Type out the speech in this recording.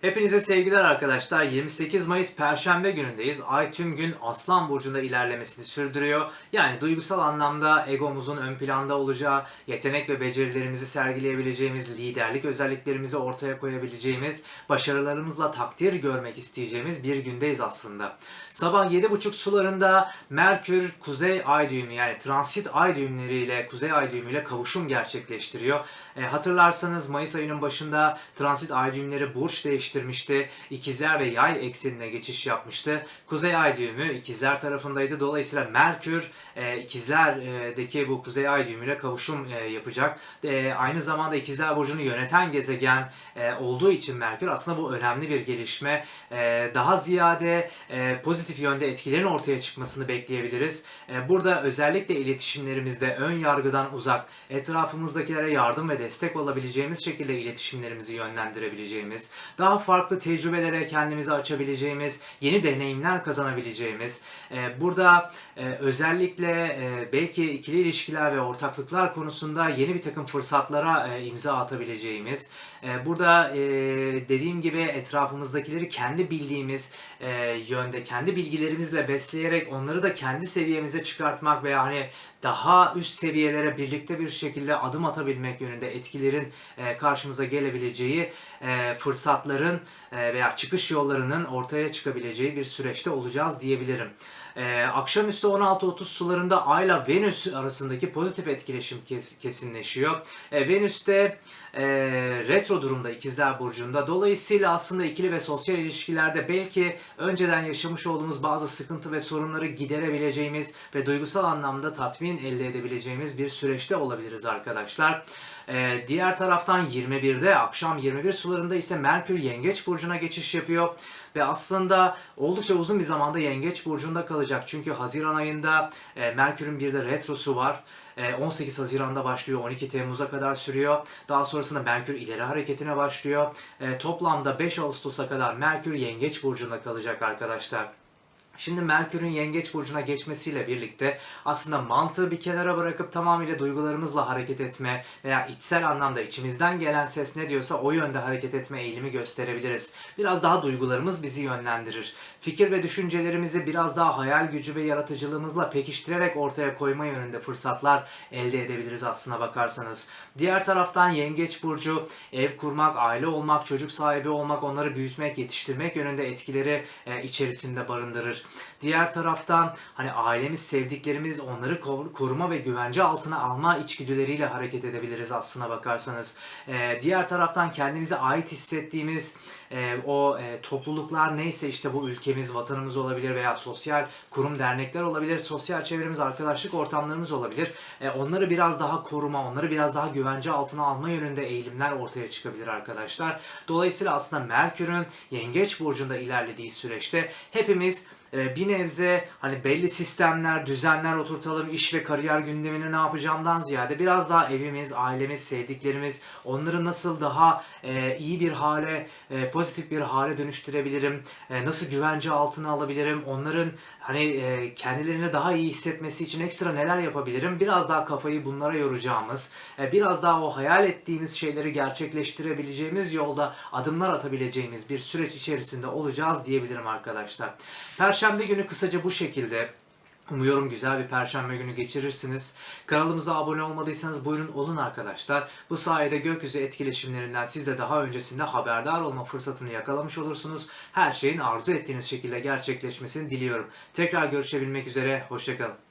Hepinize sevgiler arkadaşlar. 28 Mayıs Perşembe günündeyiz. Ay tüm gün Aslan Burcu'nda ilerlemesini sürdürüyor. Yani duygusal anlamda egomuzun ön planda olacağı, yetenek ve becerilerimizi sergileyebileceğimiz, liderlik özelliklerimizi ortaya koyabileceğimiz, başarılarımızla takdir görmek isteyeceğimiz bir gündeyiz aslında. Sabah 7.30 sularında Merkür Kuzey Ay düğümü yani transit ay düğümleriyle Kuzey Ay düğümüyle kavuşum gerçekleştiriyor. E, hatırlarsanız Mayıs ayının başında transit ay düğümleri burç değiştirmişti. İkizler ve Yay eksenine geçiş yapmıştı. Kuzey Ay düğümü ikizler tarafındaydı. Dolayısıyla Merkür e, ikizlerdeki bu Kuzey Ay düğümüyle kavuşum e, yapacak. E, aynı zamanda ikizler burcunu yöneten gezegen e, olduğu için Merkür aslında bu önemli bir gelişme. E, daha ziyade e, pozitif yönde etkilerin ortaya çıkmasını bekleyebiliriz. E, burada özellikle iletişimlerimizde ön yargıdan uzak, etrafımızdakilere yardım ve destek olabileceğimiz şekilde iletişimlerimizi yönlendirebileceğimiz, daha farklı tecrübelere kendimizi açabileceğimiz, yeni deneyimler kazanabileceğimiz, e, burada e, özellikle e, belki ikili ilişkiler ve ortaklıklar konusunda yeni bir takım fırsatlara e, imza atabileceğimiz, e, burada e, dediğim gibi etrafımızdakileri kendi bildiğimiz e, yönde, kendi bilgilerimizle besleyerek onları da kendi seviyemize çıkartmak veya hani daha üst seviyelere birlikte bir şekilde adım atabilmek yönünde etkilerin e, karşımıza gelebileceği e, fırsatların e, veya çıkış yollarının ortaya çıkabileceği bir süreçte olacağız diyebilirim. E, akşamüstü 16.30 sularında Ay ile Venüs arasındaki pozitif etkileşim kes- kesinleşiyor. E, Venüs'te e, retro durumda ikizler burcunda. Dolayısıyla aslında ikili ve sosyal ilişkilerde belki önceden yaşamış olduğumuz bazı sıkıntı ve sorunları giderebileceğimiz ve duygusal anlamda tatmin elde edebileceğimiz bir süreçte olabiliriz arkadaşlar. E, diğer taraftan 21'de akşam 21 sularında ise Merkür Yengeç burcuna geçiş yapıyor ve aslında oldukça uzun bir zamanda Yengeç burcunda kalacak. Çünkü Haziran ayında e, Merkür'ün bir de retrosu var. E, 18 Haziran'da başlıyor, 12 Temmuz'a kadar sürüyor. Daha sonrasında Merkür ileri hareketine başlıyor. E, toplamda 5 Ağustos'a kadar Merkür Yengeç burcunda kalacak arkadaşlar. Şimdi Merkür'ün Yengeç burcuna geçmesiyle birlikte aslında mantığı bir kenara bırakıp tamamıyla duygularımızla hareket etme veya içsel anlamda içimizden gelen ses ne diyorsa o yönde hareket etme eğilimi gösterebiliriz. Biraz daha duygularımız bizi yönlendirir. Fikir ve düşüncelerimizi biraz daha hayal gücü ve yaratıcılığımızla pekiştirerek ortaya koyma yönünde fırsatlar elde edebiliriz aslına bakarsanız. Diğer taraftan Yengeç burcu ev kurmak, aile olmak, çocuk sahibi olmak, onları büyütmek, yetiştirmek yönünde etkileri e, içerisinde barındırır. Diğer taraftan hani ailemiz, sevdiklerimiz onları kor- koruma ve güvence altına alma içgüdüleriyle hareket edebiliriz aslına bakarsanız. Ee, diğer taraftan kendimize ait hissettiğimiz e, o e, topluluklar neyse işte bu ülkemiz, vatanımız olabilir veya sosyal kurum, dernekler olabilir, sosyal çevremiz, arkadaşlık ortamlarımız olabilir. E, onları biraz daha koruma, onları biraz daha güvence altına alma yönünde eğilimler ortaya çıkabilir arkadaşlar. Dolayısıyla aslında Merkür'ün Yengeç burcunda ilerlediği süreçte hepimiz e, bir nebze hani belli sistemler, düzenler oturtalım, iş ve kariyer gündemini ne yapacağımdan ziyade biraz daha evimiz, ailemiz, sevdiklerimiz onları nasıl daha e, iyi bir hale, e, pozitif bir hale dönüştürebilirim, e, nasıl güvence altına alabilirim, onların hani kendilerini daha iyi hissetmesi için ekstra neler yapabilirim, biraz daha kafayı bunlara yoracağımız, biraz daha o hayal ettiğimiz şeyleri gerçekleştirebileceğimiz yolda adımlar atabileceğimiz bir süreç içerisinde olacağız diyebilirim arkadaşlar. Perşembe günü kısaca bu şekilde. Umuyorum güzel bir perşembe günü geçirirsiniz. Kanalımıza abone olmadıysanız buyurun olun arkadaşlar. Bu sayede gökyüzü etkileşimlerinden siz de daha öncesinde haberdar olma fırsatını yakalamış olursunuz. Her şeyin arzu ettiğiniz şekilde gerçekleşmesini diliyorum. Tekrar görüşebilmek üzere, hoşçakalın.